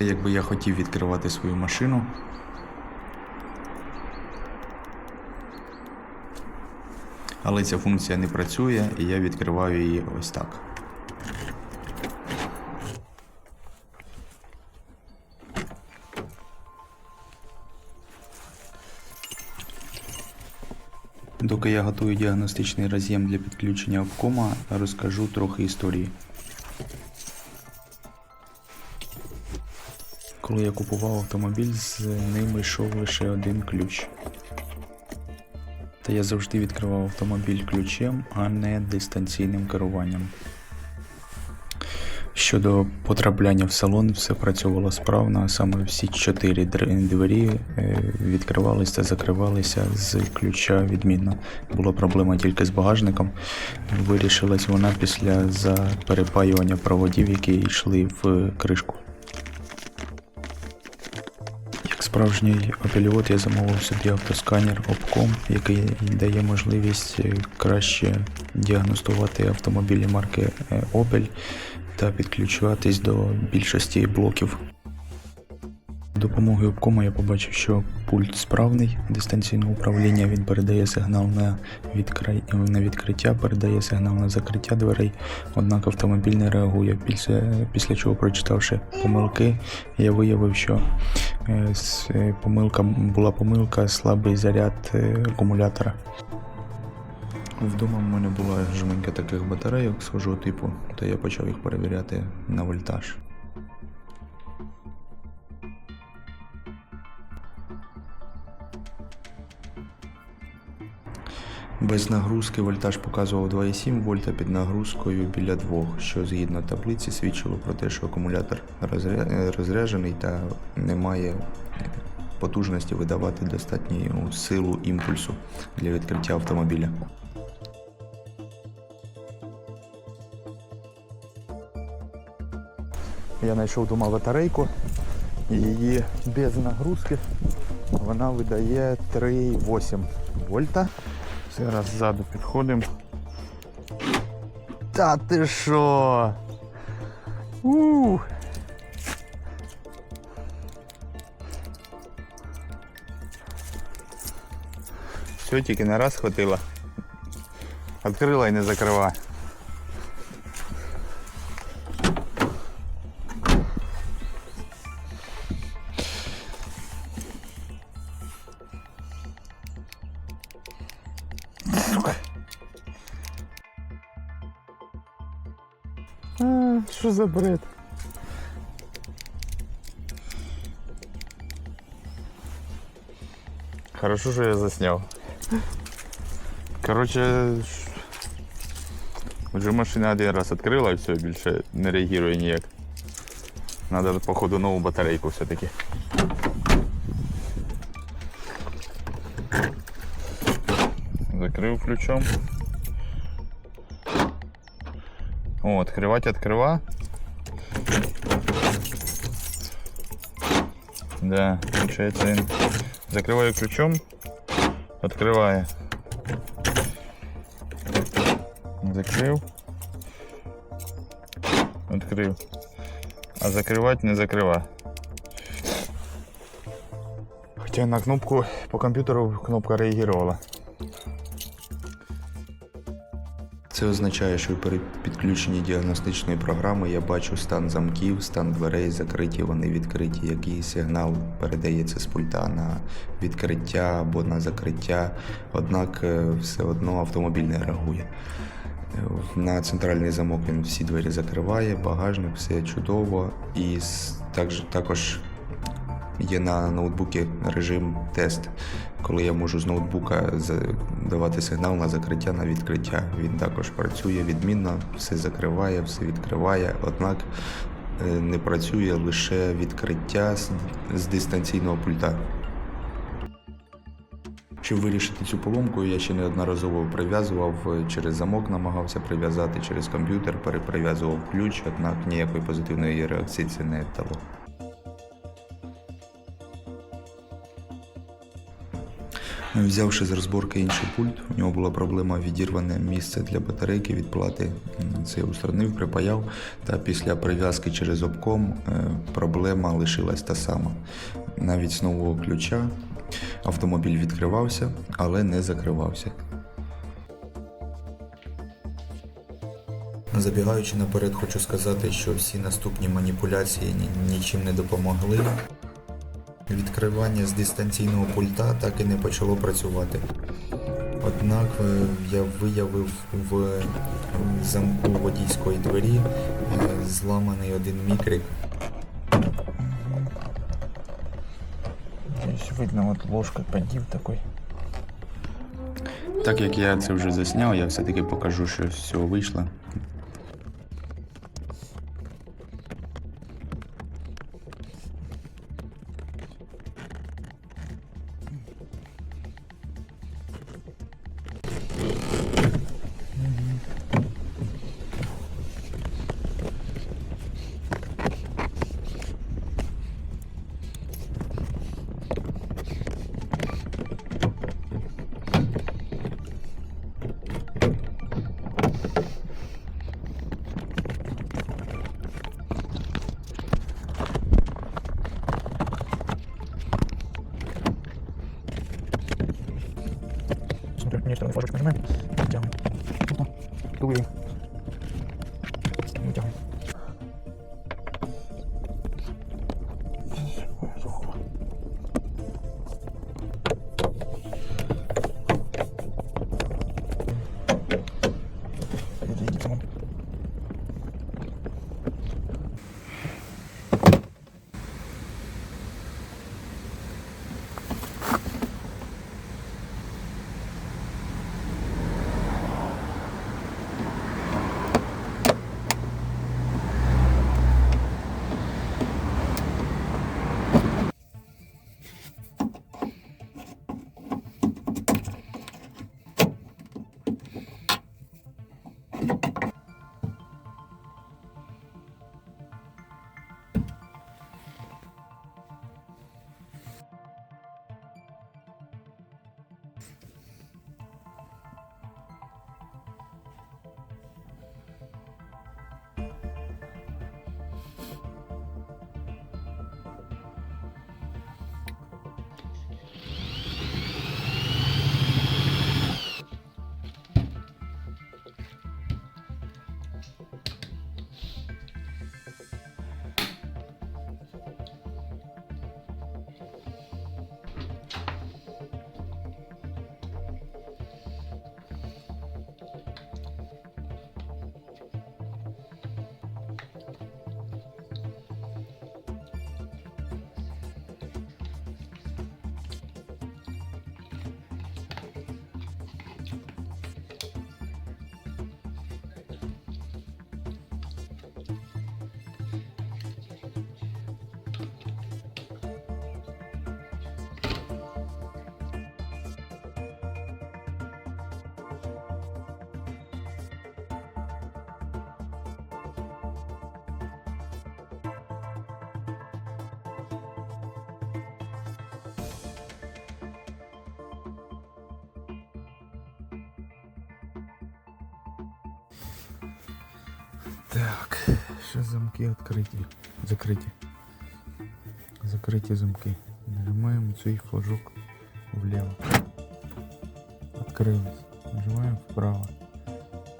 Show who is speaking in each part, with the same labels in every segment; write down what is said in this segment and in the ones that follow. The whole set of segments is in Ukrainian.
Speaker 1: Якби я хотів відкривати свою машину. Але ця функція не працює, і я відкриваю її ось так. Доки я готую діагностичний роз'єм для підключення обкома, розкажу трохи історії. Коли я купував автомобіль, з ним йшов лише один ключ. Та я завжди відкривав автомобіль ключем, а не дистанційним керуванням. Щодо потрапляння в салон, все працювало справно, саме всі чотири двері е, відкривалися та закривалися з ключа відмінно. Була проблема тільки з багажником. Вирішилась вона після за перепаювання проводів, які йшли в кришку. Справжній опеліот я замовив собі автосканер Opcom, який дає можливість е, краще діагностувати автомобілі марки е, Opel та підключуватись до більшості блоків. Допомогою обкома я побачив, що пульт справний, дистанційне управління він передає сигнал на, відкри... на відкриття, передає сигнал на закриття дверей, однак автомобіль не реагує. Після, після чого, прочитавши помилки, я виявив, що помилка була помилка, слабий заряд е, акумулятора. Вдома в мене була жменька таких батарейок схожого типу, та я почав їх перевіряти на вольтаж. Без нагрузки вольтаж показував 2,7 вольта під нагрузкою біля 2, що згідно таблиці свідчило про те, що акумулятор розря- розряджений та не має потужності видавати достатню силу імпульсу для відкриття автомобіля.
Speaker 2: Я знайшов вдома батарейку. Її без нагрузки вона видає 3,8 вольта. Зараз ззаду підходимо. Та ти що? У! Все, тільки на раз хватило. Открила і не закрива. що за бред? Хорошо, що я засняв. Короче, ш- вже машина один раз відкрила і все, більше не реагує ніяк. Надо, походу, нову батарейку все-таки. Закрив ключом. О, открывать открыва. Да, получается, він закриваю ключом, відкриває. Закрив. Відкрив. А закривати не закрива. Хоча на кнопку по комп'ютеру кнопка реагувала.
Speaker 1: Це означає, що при підключенні діагностичної програми я бачу стан замків, стан дверей, закриті, вони відкриті, який сигнал передається з пульта на відкриття або на закриття, однак е, все одно автомобіль не реагує. На центральний замок він всі двері закриває, багажник, все чудово. І також є на ноутбуці режим тест, коли я можу з ноутбука давати сигнал на закриття, на відкриття. Він також працює відмінно, все закриває, все відкриває, однак е, не працює лише відкриття з, дистанційного пульта. Щоб вирішити цю поломку, я ще неодноразово прив'язував е, через замок, намагався прив'язати через комп'ютер, переприв'язував ключ, однак ніякої позитивної реакції це не дало. Взявши з розборки інший пульт, у нього була проблема відірване місце для батарейки від плати. Це устранив, припаяв, та після прив'язки через обком е, проблема лишилась та сама. Навіть з нового ключа автомобіль відкривався, але не закривався. Забігаючи наперед, хочу сказати, що всі наступні маніпуляції нічим не допомогли. Відкривання з дистанційного пульта так і не почало працювати. Однак е, я виявив в замку водійської двері е, зламаний один мікрик.
Speaker 2: Здесь видно вот ложкой поддев такой.
Speaker 3: Так як я це вже засняв, я все-таки покажу, що з цього вийшло.
Speaker 2: Смотрю, не стороны флажочек нажимаем. Вытягиваем. Так, сейчас замки открыты. Закрыты. Закрыты замки. Нажимаем цей флажок влево. Открылось. Нажимаем вправо.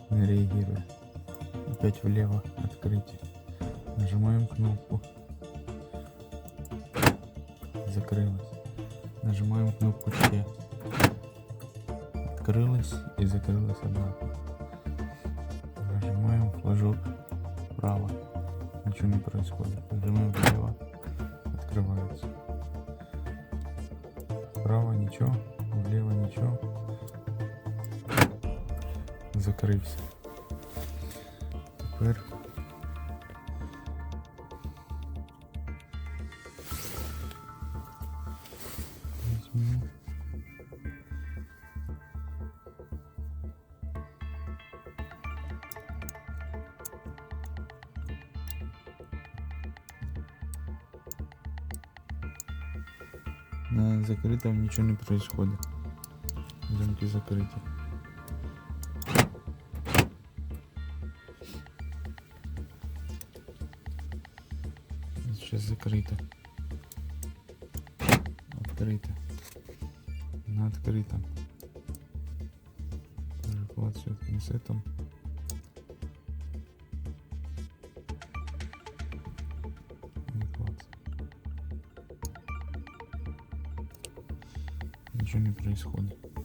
Speaker 2: Не реагируя. Опять влево. Открытие. Нажимаем кнопку. Закрылось. Нажимаем кнопку Ч. Открылось и закрылось обратно. Нажимаем флажок вправо. Ничего не происходит. Нажимаем влево. Открывается. Вправо ничего. Влево ничего. Закрився. Тепер. На закрытом ничего не происходит. Замки закриті. Сейчас закрыто. Открыто. На открытом. Переклад все не с этим. Происходит.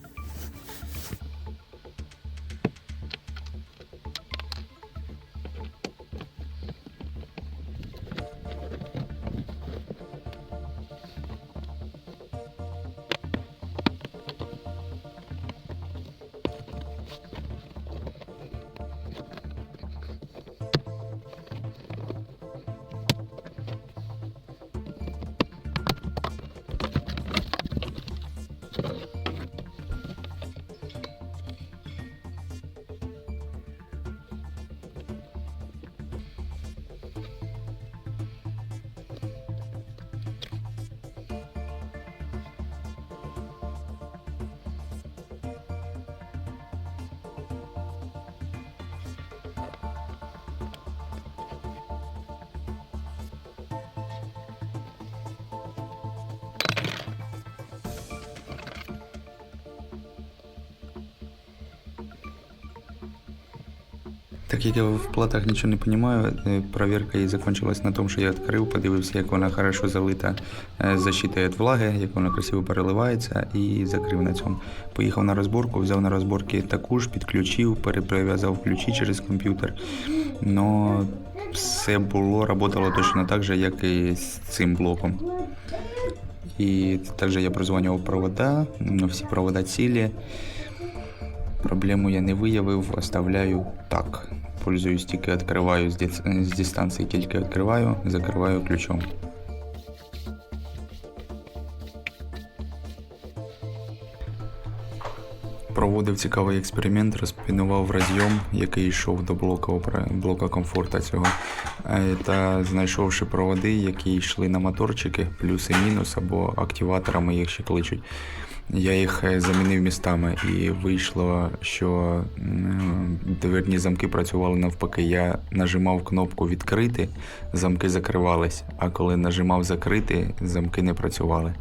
Speaker 3: Так як я в платах нічого не розумію, проверка і закончилась на тому, що я відкрив, подивився, як вона хорошо залита е, защитою від влаги, як вона красиво переливається, і закрив на цьому. Поїхав на розборку, взяв на розборки таку ж, підключив, переприв'язав ключі через комп'ютер. Но все було, працювало точно так же, як і з цим блоком. І також я прозвонював провода, ну, всі провода цілі. Проблему я не виявив, оставляю так. Пользуюсь тільки відкриваю з, дис- з дистанції, тільки відкриваю, закриваю ключом. Проводив цікавий експеримент, розпінував розйом, який йшов до блока, блока комфорта цього. Е, Та знайшовши проводи, які йшли на моторчики, плюс і мінус, або активаторами їх ще кличуть. Я їх е, замінив містами і вийшло, що дверні замки працювали навпаки. Я нажимав кнопку відкрити, замки закривались, а коли нажимав закрити, замки не працювали.